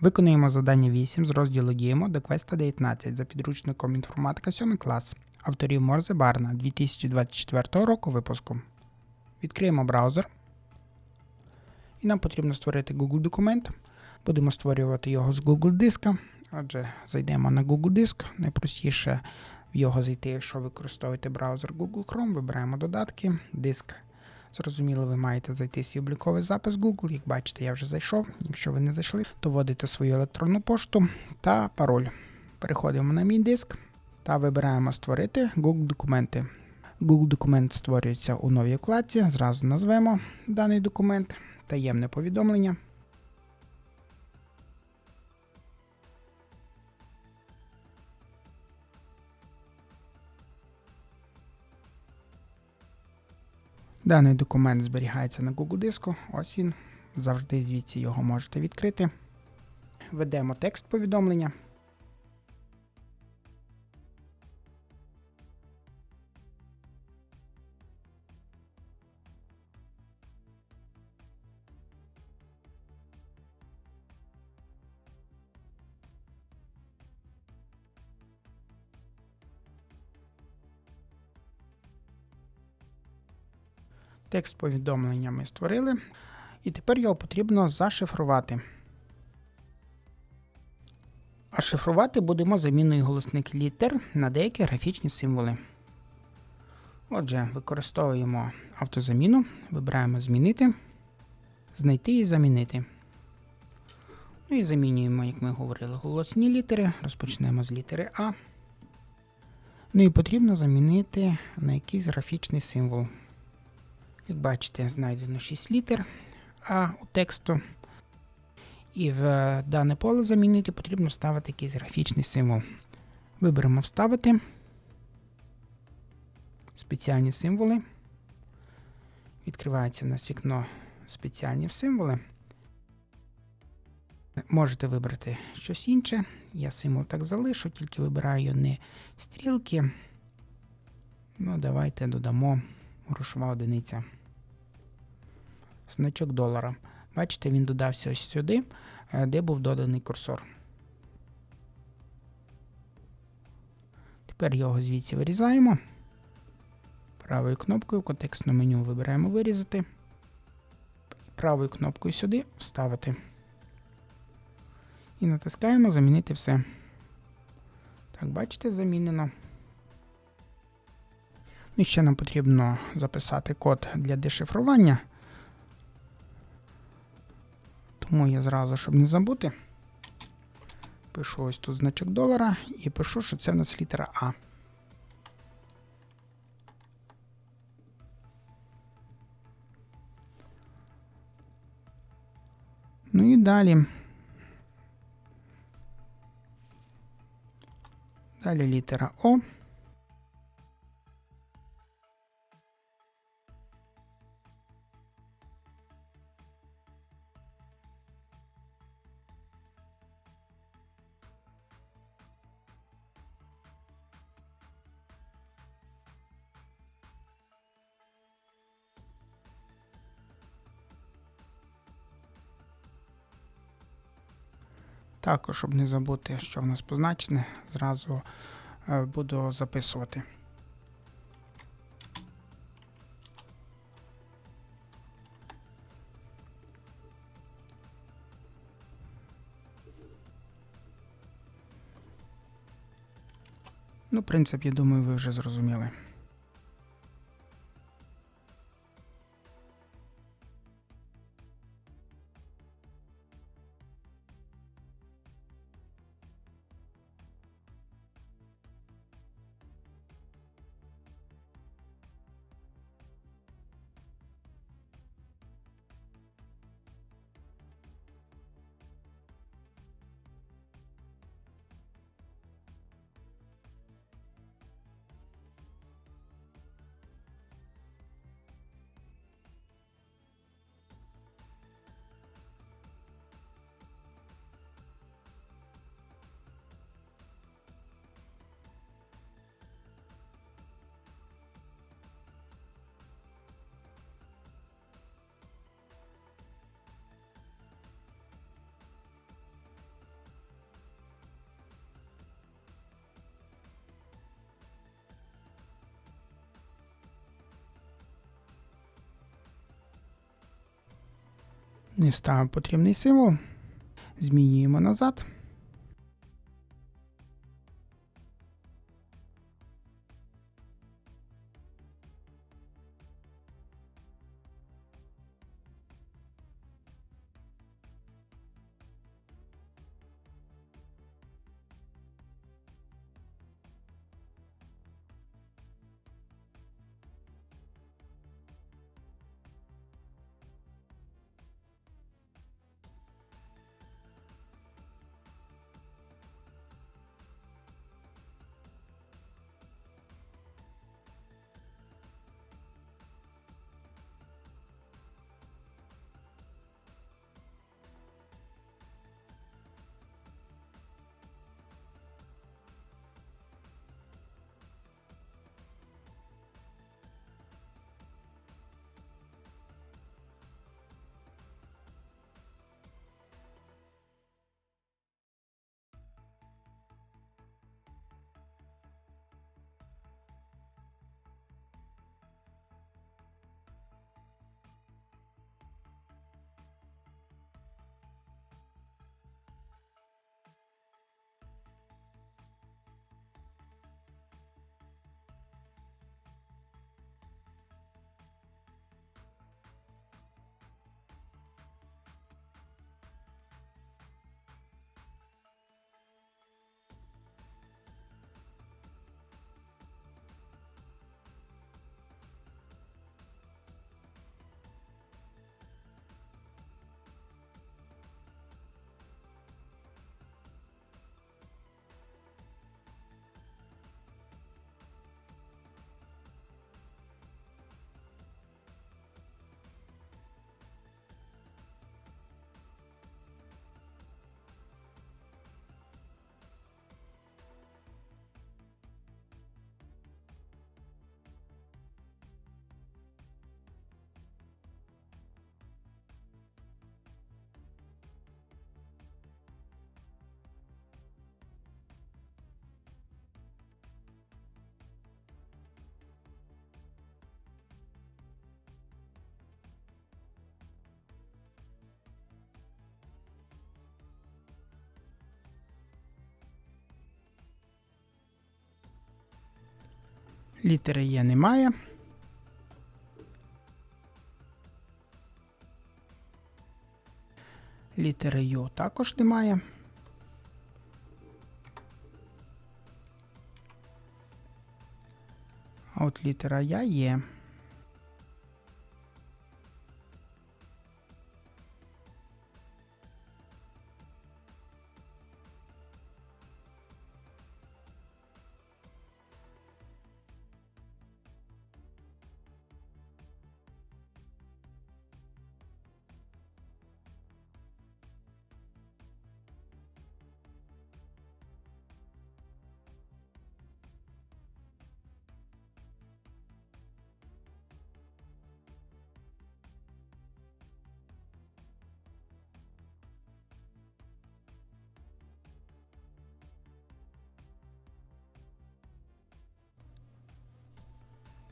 Виконуємо завдання 8 з розділу Діємо до квеста 19 за підручником інформатика 7 клас авторів Морзе Барна 2024 року випуску. Відкриємо браузер. І нам потрібно створити Google документ. Будемо створювати його з Google диска. Отже, зайдемо на Google диск. Найпростіше в його зайти, якщо використовуєте браузер Google Chrome, вибираємо додатки, диск. Зрозуміло, ви маєте зайти свій обліковий запис Google. Як бачите, я вже зайшов. Якщо ви не зайшли, то вводите свою електронну пошту та пароль. Переходимо на мій диск та вибираємо Створити Google документи. Google документ створюється у новій вкладці. Зразу назвемо даний документ, таємне повідомлення. Даний документ зберігається на Google диску. Ось він. Завжди звідси його можете відкрити. Ведемо текст повідомлення. Текст повідомлення ми створили. І тепер його потрібно зашифрувати. А шифрувати будемо заміною голосних літер на деякі графічні символи. Отже, використовуємо автозаміну, вибираємо Змінити, знайти і замінити. Ну і замінюємо, як ми говорили, голосні літери. Розпочнемо з літери А. Ну і потрібно замінити на якийсь графічний символ. Як бачите, знайдено 6 літер А у тексту. І в дане поле замінити потрібно вставити якийсь графічний символ. Виберемо Вставити. Спеціальні символи. Відкривається в нас вікно спеціальні символи. Можете вибрати щось інше. Я символ так залишу, тільки вибираю не стрілки. Ну, давайте додамо грошова одиниця значок долара. Бачите, він додався ось сюди, де був доданий курсор. Тепер його звідси вирізаємо. Правою кнопкою в меню вибираємо вирізати. Правою кнопкою сюди вставити. І натискаємо Замінити все. Так, бачите, замінено. І ще нам потрібно записати код для дешифрування. Тому я зразу, щоб не забути, пишу ось тут значок долара і пишу, що це в нас літера А. Ну і далі. Далі літера О. Також, щоб не забути, що в нас позначене, зразу е, буду записувати. Ну, принцип, я думаю, ви вже зрозуміли. Не ставимо потрібний символ. Змінюємо назад. Літери Є немає. Літери Ю також немає. А от літера Я є.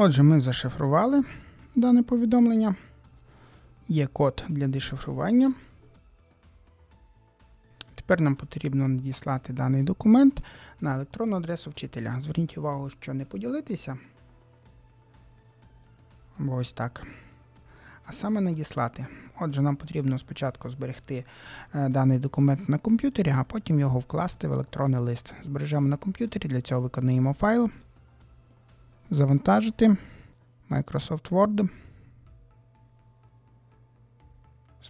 Отже, ми зашифрували дане повідомлення. Є код для дешифрування. Тепер нам потрібно надіслати даний документ на електронну адресу вчителя. Зверніть увагу, що не поділитися. Ось так. А саме надіслати. Отже, нам потрібно спочатку зберегти е, даний документ на комп'ютері, а потім його вкласти в електронний лист. Збережемо на комп'ютері, для цього виконуємо файл. Завантажити. Microsoft Word.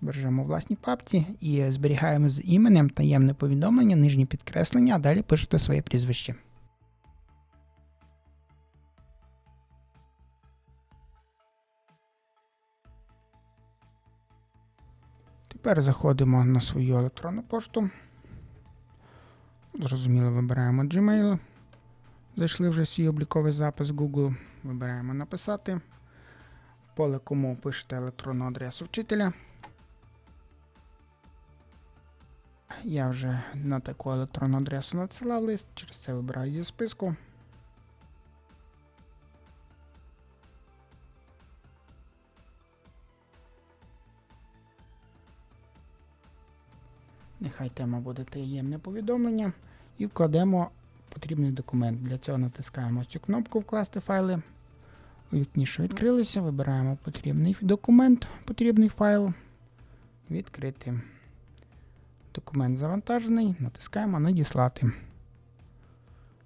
Збережемо у власній папці і зберігаємо з іменем таємне повідомлення, нижнє підкреслення, а далі пишете своє прізвище. Тепер заходимо на свою електронну пошту. Зрозуміло, вибираємо Gmail. Зайшли вже свій обліковий запис Google. Вибираємо написати. Поле кому пишете електронну адресу вчителя. Я вже на таку електронну адресу надсилав лист, через це вибираю зі списку. Нехай тема буде таємне повідомлення. І вкладемо потрібний документ. Для цього натискаємо цю кнопку Вкласти файли. У вікні, що відкрилося, вибираємо потрібний документ, потрібний файл. Відкрити. Документ завантажений, натискаємо Надіслати.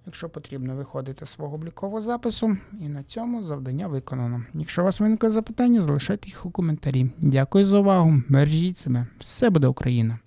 Якщо потрібно, виходите з свого облікового запису, і на цьому завдання виконано. Якщо у вас виникли запитання, залишайте їх у коментарі. Дякую за увагу. Бережіть себе. Все буде Україна!